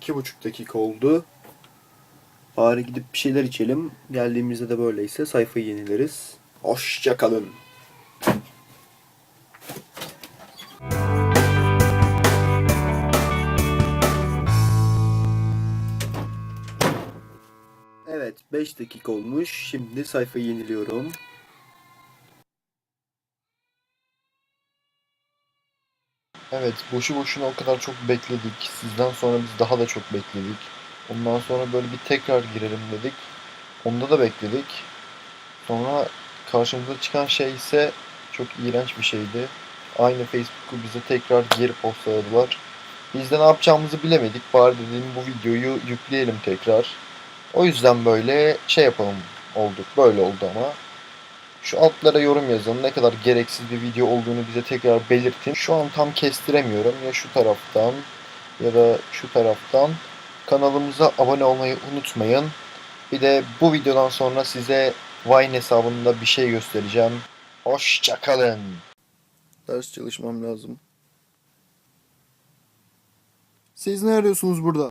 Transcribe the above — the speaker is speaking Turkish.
iki buçuk dakika oldu. Bari gidip bir şeyler içelim. Geldiğimizde de böyleyse sayfayı yenileriz. Hoşçakalın. Evet 5 dakika olmuş. Şimdi sayfayı yeniliyorum. Evet, boşu boşuna o kadar çok bekledik. Sizden sonra biz daha da çok bekledik. Ondan sonra böyle bir tekrar girelim dedik. Onda da bekledik. Sonra karşımıza çıkan şey ise çok iğrenç bir şeydi. Aynı Facebook'u bize tekrar geri postaladılar. Biz de ne yapacağımızı bilemedik. Bari dedim bu videoyu yükleyelim tekrar. O yüzden böyle şey yapalım olduk. Böyle oldu ama. Şu altlara yorum yazın. Ne kadar gereksiz bir video olduğunu bize tekrar belirtin. Şu an tam kestiremiyorum. Ya şu taraftan ya da şu taraftan. Kanalımıza abone olmayı unutmayın. Bir de bu videodan sonra size Vine hesabında bir şey göstereceğim. Hoşçakalın. Ders çalışmam lazım. Siz ne arıyorsunuz burada?